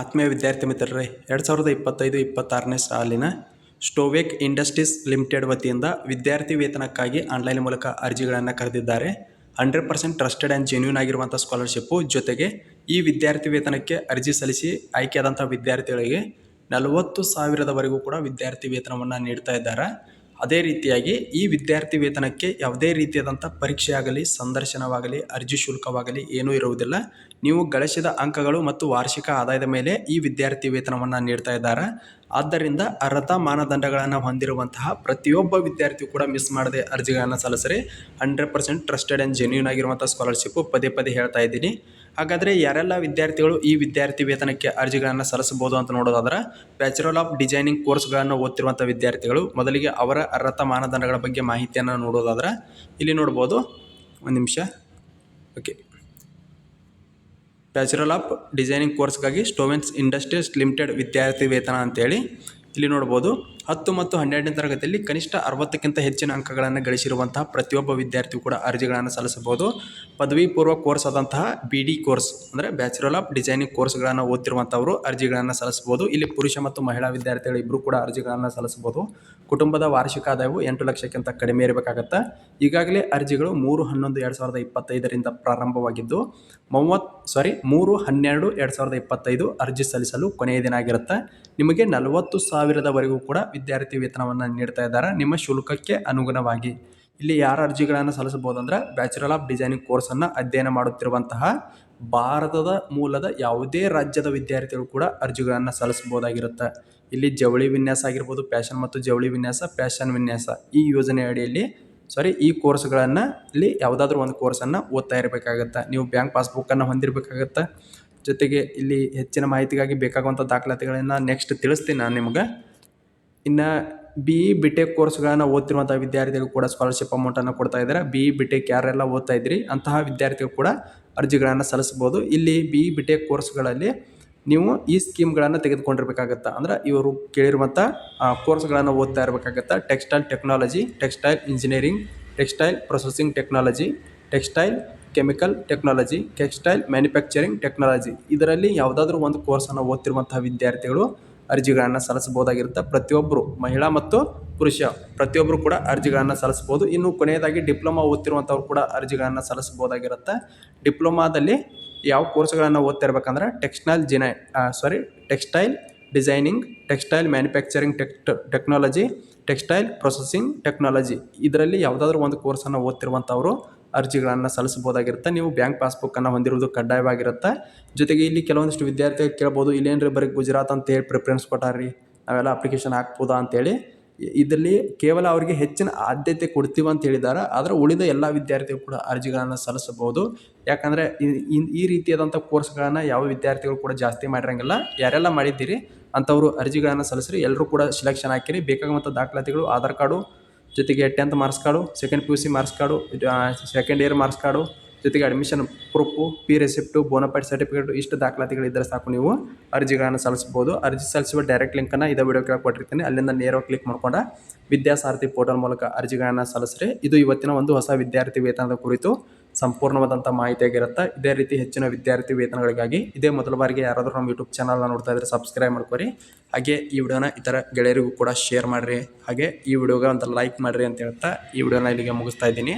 ಆತ್ಮೀಯ ವಿದ್ಯಾರ್ಥಿ ಮಿತ್ರರೇ, ಎರಡು ಸಾವಿರದ ಇಪ್ಪತ್ತೈದು ಇಪ್ಪತ್ತಾರನೇ ಸಾಲಿನ ಸ್ಟೋವೇಕ್ ಇಂಡಸ್ಟ್ರೀಸ್ ಲಿಮಿಟೆಡ್ ವತಿಯಿಂದ ವಿದ್ಯಾರ್ಥಿ ವೇತನಕ್ಕಾಗಿ ಆನ್ಲೈನ್ ಮೂಲಕ ಅರ್ಜಿಗಳನ್ನು ಕರೆದಿದ್ದಾರೆ. Hundred percent trusted and genuine ಆಗಿರುವಂಥ ಸ್ಕಾಲರ್ಶಿಪ್ಪು. ಜೊತೆಗೆ ಈ ವಿದ್ಯಾರ್ಥಿ ವೇತನಕ್ಕೆ ಅರ್ಜಿ ಸಲ್ಲಿಸಿ ಆಯ್ಕೆಯಾದಂಥ ವಿದ್ಯಾರ್ಥಿಗಳಿಗೆ ನಲವತ್ತು ಸಾವಿರದವರೆಗೂ ಕೂಡ ವಿದ್ಯಾರ್ಥಿ ವೇತನವನ್ನು ನೀಡ್ತಾ ಇದ್ದಾರೆ. ಅದೇ ರೀತಿಯಾಗಿ ಈ ವಿದ್ಯಾರ್ಥಿ ವೇತನಕ್ಕೆ ಯಾವುದೇ ರೀತಿಯಾದಂಥ ಪರೀಕ್ಷೆ ಆಗಲಿ ಸಂದರ್ಶನವಾಗಲಿ, ಅರ್ಜಿ ಶುಲ್ಕವಾಗಲಿ ಏನೂ ಇರುವುದಿಲ್ಲ. ನೀವು ಗಳಿಸಿದ ಅಂಕಗಳು ಮತ್ತು ವಾರ್ಷಿಕ ಆದಾಯದ ಮೇಲೆ ಈ ವಿದ್ಯಾರ್ಥಿ ವೇತನವನ್ನು ನೀಡ್ತಾ ಇದ್ದಾರೆ. ಆದ್ದರಿಂದ ಅರ್ಹತಾ ಮಾನದಂಡಗಳನ್ನು ಹೊಂದಿರುವಂತಹ ಪ್ರತಿಯೊಬ್ಬ ವಿದ್ಯಾರ್ಥಿಯು ಕೂಡ ಮಿಸ್ ಮಾಡದೆ ಅರ್ಜಿಗಳನ್ನು ಸಲ್ಲಿಸ್ರಿ. Hundred percent trusted and genuine ಆಗಿರುವಂಥ ಸ್ಕಾಲರ್ಶಿಪ್ಪು ಪದೇ ಪದೇ ಹೇಳ್ತಾ ಇದ್ದೀನಿ. ಹಾಗಾದರೆ ಯಾರೆಲ್ಲ ವಿದ್ಯಾರ್ಥಿಗಳು ಈ ವಿದ್ಯಾರ್ಥಿ ವೇತನಕ್ಕೆ ಅರ್ಜಿಗಳನ್ನು ಸಲ್ಲಿಸಬಹುದು ಅಂತ ನೋಡೋದಾದ್ರೆ ಬ್ಯಾಚುಲರ್ ಆಫ್ ಡಿಸೈನಿಂಗ್ ಕೋರ್ಸ್ಗಳನ್ನು ಓದ್ತಿರುವಂಥ ವಿದ್ಯಾರ್ಥಿಗಳು ಮೊದಲಿಗೆ ಅವರ ಅರ್ಹತಾ ಮಾನದಂಡಗಳ ಬಗ್ಗೆ ಮಾಹಿತಿಯನ್ನು ನೋಡೋದಾದ್ರೆ, ಇಲ್ಲಿ ನೋಡ್ಬೋದು. ಒಂದು ನಿಮಿಷ. ಓಕೆ ಬ್ಯಾಚುಲರ್ ಆಫ್ ಡಿಸೈನಿಂಗ್ ಕೋರ್ಸ್ಗಾಗಿ ಸ್ಟೋವೆನ್ಸ್ ಇಂಡಸ್ಟ್ರೀಸ್ ಲಿಮಿಟೆಡ್ ವಿದ್ಯಾರ್ಥಿ ವೇತನ ಅಂತೇಳಿ ಇಲ್ಲಿ ನೋಡ್ಬೋದು. ಹತ್ತು ಮತ್ತು ಹನ್ನೆರಡನೇ ತರಗತಿಯಲ್ಲಿ ಕನಿಷ್ಠ ಅರವತ್ತಕ್ಕಿಂತ ಹೆಚ್ಚಿನ ಅಂಕಗಳನ್ನು ಗಳಿಸಿರುವಂತಹ ಪ್ರತಿಯೊಬ್ಬ ವಿದ್ಯಾರ್ಥಿಯು ಕೂಡ ಅರ್ಜಿಗಳನ್ನು ಸಲ್ಲಿಸಬಹುದು. ಪದವಿ ಪೂರ್ವ ಕೋರ್ಸ್ ಆದಂತಹ ಬಿ ಡಿ ಕೋರ್ಸ್ ಅಂದರೆ ಬ್ಯಾಚುಲರ್ ಆಫ್ ಡಿಸೈನಿಂಗ್ ಕೋರ್ಸ್ಗಳನ್ನು ಓದ್ತಿರುವಂಥವರು ಅರ್ಜಿಗಳನ್ನು ಸಲ್ಲಿಸಬಹುದು. ಇಲ್ಲಿ ಪುರುಷ ಮತ್ತು ಮಹಿಳಾ ವಿದ್ಯಾರ್ಥಿಗಳು ಇಬ್ಬರು ಕೂಡ ಅರ್ಜಿಗಳನ್ನು ಸಲ್ಲಿಸಬಹುದು. ಕುಟುಂಬದ ವಾರ್ಷಿಕ ಆದಾಯವು ಎಂಟು ಲಕ್ಷಕ್ಕಿಂತ ಕಡಿಮೆ ಇರಬೇಕಾಗತ್ತೆ. ಈಗಾಗಲೇ ಅರ್ಜಿಗಳು ಮೂರು, ಹನ್ನೊಂದು, ಎರಡು ಸಾವಿರದ ಇಪ್ಪತ್ತೈದರಿಂದ ಪ್ರಾರಂಭವಾಗಿದ್ದು ಮೂವತ್ತು ಸಾರಿ ಮೂರು, ಹನ್ನೆರಡು, ಎರಡು ಸಾವಿರದ ಇಪ್ಪತ್ತೈದು ಅರ್ಜಿ ಸಲ್ಲಿಸಲು ಕೊನೆಯ ದಿನ ಆಗಿರುತ್ತೆ. ನಿಮಗೆ ನಲವತ್ತು ಸಾವಿರದವರೆಗೂ ಕೂಡ ವಿದ್ಯಾರ್ಥಿ ವೇತನವನ್ನು ನೀಡ್ತಾ ಇದ್ದಾರೆ. ನಿಮ್ಮ ಶುಲ್ಕಕ್ಕೆ ಅನುಗುಣವಾಗಿ. ಇಲ್ಲಿ ಯಾರ ಅರ್ಜಿಗಳನ್ನು ಸಲ್ಲಿಸಬಹುದು ಅಂದ್ರೆ ಬ್ಯಾಚುಲರ್ ಆಫ್ ಡಿಸೈನಿಂಗ್ ಕೋರ್ಸನ್ನು ಅಧ್ಯಯನ ಮಾಡುತ್ತಿರುವಂತಹ ಭಾರತದ ಮೂಲದ ಯಾವುದೇ ರಾಜ್ಯದ ವಿದ್ಯಾರ್ಥಿಗಳು ಕೂಡ ಅರ್ಜಿಗಳನ್ನು ಸಲ್ಲಿಸಬಹುದಾಗಿರುತ್ತೆ. ಇಲ್ಲಿ ಜವಳಿ ವಿನ್ಯಾಸ ಆಗಿರ್ಬೋದು ಫ್ಯಾಷನ್ ಮತ್ತು ಜವಳಿ ವಿನ್ಯಾಸ ಫ್ಯಾಷನ್ ವಿನ್ಯಾಸ ಈ ಯೋಜನೆ ಅಡಿಯಲ್ಲಿ ಸಾರಿ ಈ ಕೋರ್ಸ್ಗಳನ್ನು ಇಲ್ಲಿ ಯಾವುದಾದ್ರೂ ಒಂದು ಕೋರ್ಸನ್ನು ಓದ್ತಾ ಇರಬೇಕಾಗತ್ತೆ. ನೀವು ಬ್ಯಾಂಕ್ ಪಾಸ್ಬುಕ್ಕನ್ನು ಹೊಂದಿರಬೇಕಾಗತ್ತೆ. ಜೊತೆಗೆ ಇಲ್ಲಿ ಹೆಚ್ಚಿನ ಮಾಹಿತಿಗಾಗಿ ಬೇಕಾಗುವಂಥ ದಾಖಲಾತಿಗಳನ್ನು ನೆಕ್ಸ್ಟ್ ತಿಳಿಸ್ತೀನಿ ನಾನು ನಿಮ್ಗೆ. ಇನ್ನು ಬಿ ಇ ಬಿ ಟೆಕ್ ಕೋರ್ಸ್ಗಳನ್ನು ಓದ್ತಿರುವಂಥ ವಿದ್ಯಾರ್ಥಿಗಳು ಕೂಡ ಸ್ಕಾಲರ್ಶಿಪ್ ಅಮೌಂಟನ್ನು ಕೊಡ್ತಾ ಇದ್ದಾರೆ. ಬಿ ಇ ಬಿ ಟೆಕ್ ಯಾರೆಲ್ಲ ಓದ್ತಾ ಇದ್ರಿ, ಅಂತಹ ವಿದ್ಯಾರ್ಥಿಗಳು ಕೂಡ ಅರ್ಜಿಗಳನ್ನು ಸಲ್ಲಿಸ್ಬೋದು ಇಲ್ಲಿ ಬಿ ಇ ಬಿ ಟೆಕ್ ಕೋರ್ಸ್ಗಳಲ್ಲಿ ನೀವು ಈ ಸ್ಕೀಮ್ಗಳನ್ನು ತೆಗೆದುಕೊಂಡಿರ್ಬೇಕಾಗತ್ತೆ? ಅಂದ್ರೆ ಇವರು ಕೇಳಿರುವಂಥ ಕೋರ್ಸ್ಗಳನ್ನು ಓದ್ತಾ ಇರಬೇಕಾಗತ್ತೆ? Textile technology textile engineering textile processing technology textile chemical technology textile manufacturing technology ಇದರಲ್ಲಿ ಯಾವುದಾದ್ರೂ ಒಂದು ಕೋರ್ಸನ್ನು ಓದ್ತಿರುವಂತಹ ವಿದ್ಯಾರ್ಥಿಗಳು ಅರ್ಜಿಗಳನ್ನು ಸಲ್ಲಿಸಬಹುದಾಗಿರುತ್ತೆ. ಪ್ರತಿಯೊಬ್ಬರು ಮಹಿಳಾ ಮತ್ತು ಪುರುಷ ಪ್ರತಿಯೊಬ್ಬರು ಕೂಡ ಅರ್ಜಿಗಳನ್ನು ಸಲ್ಲಿಸ್ಬೋದು ಇನ್ನು ಕೊನೆಯದಾಗಿ ಡಿಪ್ಲೊಮಾ ಓದ್ತಿರುವಂಥವ್ರು ಕೂಡ ಅರ್ಜಿಗಳನ್ನು ಸಲ್ಲಿಸಬಹುದಾಗಿರುತ್ತೆ. ಡಿಪ್ಲೊಮಾದಲ್ಲಿ ಯಾವ ಕೋರ್ಸ್ಗಳನ್ನು ಓದ್ತಿರ್ಬೇಕಂದ್ರೆ textile ಜಿನೈ sorry textile designing, textile manufacturing tech technology, textile processing technology. ಇದರಲ್ಲಿ ಯಾವುದಾದ್ರೂ ಒಂದು ಕೋರ್ಸನ್ನು ಓದ್ತಿರುವಂಥವ್ರು ಅರ್ಜಿಗಳನ್ನು ಸಲ್ಲಿಸ್ಬೋದಾಗಿರುತ್ತೆ ನೀವು ಬ್ಯಾಂಕ್ ಪಾಸ್ಬುಕ್ಕನ್ನು ಹೊಂದಿರುವುದು ಕಡ್ಡಾಯವಾಗಿರುತ್ತೆ. ಜೊತೆಗೆ ಇಲ್ಲಿ ಕೆಲವೊಂದಿಷ್ಟು ವಿದ್ಯಾರ್ಥಿಗಳು ಕೇಳ್ಬೋದು, ಇಲ್ಲೇನ್ರಿ ಬರೀ ಗುಜರಾತ್ ಅಂತ ಹೇಳಿ ಪ್ರಿಫರೆನ್ಸ್ ಕೊಟ್ಟಾರ್ರಿ, ನಾವೆಲ್ಲ ಅಪ್ಲಿಕೇಶನ್ ಹಾಕ್ಬೋದಾ ಅಂತೇಳಿ ಇದರಲ್ಲಿ ಕೇವಲ ಅವರಿಗೆ ಹೆಚ್ಚಿನ ಆದ್ಯತೆ ಕೊಡ್ತೀವಿ ಅಂತ ಹೇಳಿದ್ದಾರೆ. ಆದರೆ ಉಳಿದ ಎಲ್ಲ ವಿದ್ಯಾರ್ಥಿಗಳು ಕೂಡ ಅರ್ಜಿಗಳನ್ನು ಸಲ್ಲಿಸಬಹುದು. ಯಾಕಂದರೆ ಈ ರೀತಿಯಾದಂಥ ಕೋರ್ಸ್ಗಳನ್ನು ಯಾವ ವಿದ್ಯಾರ್ಥಿಗಳು ಕೂಡ ಜಾಸ್ತಿ ಮಾಡಿರಂಗಿಲ್ಲ. ಯಾರೆಲ್ಲ ಮಾಡಿದ್ದೀರಿ, ಅಂಥವರು ಅರ್ಜಿಗಳನ್ನು ಸಲ್ಲಿಸ್ರಿ, ಎಲ್ಲರೂ ಕೂಡ ಸಿಲೆಕ್ಷನ್ ಹಾಕಿರಿ. ಬೇಕಾಗುವಂಥ ದಾಖಲಾತಿಗಳು, ಆಧಾರ್ ಕಾರ್ಡು ಜೊತೆಗೆ tenth marks card second P U C marks card second year marks card ಜೊತೆಗೆ admission proof P receipt bonafide certificate ಇಷ್ಟು ದಾಖಲಾತಿಗಳಿದ್ದರೆ ಸಾಕು ನೀವು. ಅರ್ಜಿಗಳನ್ನು ಸಲ್ಲಿಸ್ಬೋದು. ಅರ್ಜಿ ಸಲ್ಲಿಸುವ ಡೈರೆಕ್ಟ್ ಲಿಂಕನ್ನು ಇದೇ ವಿಡಿಯೋ ಕೆಳಗೆ ಕೊಟ್ಟಿರ್ತೀನಿ. ಅಲ್ಲಿಂದ ನೇರವಾಗಿ ಕ್ಲಿಕ್ ಮಾಡ್ಕೊಂಡು ವಿದ್ಯಾಸಾರಥಿ ಪೋರ್ಟಲ್ ಮೂಲಕ ಅರ್ಜಿಗಳನ್ನು ಸಲ್ಲಿಸ್ರಿ. ಇದು ಇವತ್ತಿನ ಒಂದು ಹೊಸ ವಿದ್ಯಾರ್ಥಿ ವೇತನದ ಕುರಿತು. ಸಂಪೂರ್ಣವಾದಂಥ ಮಾಹಿತಿಯಾಗಿರುತ್ತೆ. ಇದೇ ರೀತಿ ಹೆಚ್ಚಿನ ವಿದ್ಯಾರ್ಥಿ ವೇತನಗಳಿಗಾಗಿ ಇದೇ ಮೊದಲ ಬಾರಿಗೆ ಯಾರಾದರೂ ನಮ್ಮ ಯೂಟ್ಯೂಬ್ ಚಾನಲ್ನ ನೋಡ್ತಾ ಇದ್ರೆ ಸಬ್ಸ್ಕ್ರೈಬ್ ಮಾಡ್ಕೊರಿ. ಹಾಗೆ ಈ ವಿಡಿಯೋನ ಇತರ ಗೆಳೆಯರಿಗೂ ಕೂಡ ಶೇರ್ ಮಾಡಿರಿ. ಹಾಗೆ ಈ ವಿಡಿಯೋಗೆ ಒಂದು ಲೈಕ್ ಮಾಡಿರಿ ಅಂತ ಹೇಳ್ತಾ ಈ ವಿಡಿಯೋನ ಇಲ್ಲಿಗೆ ಮುಗಿಸ್ತಾ ಇದ್ದೀನಿ.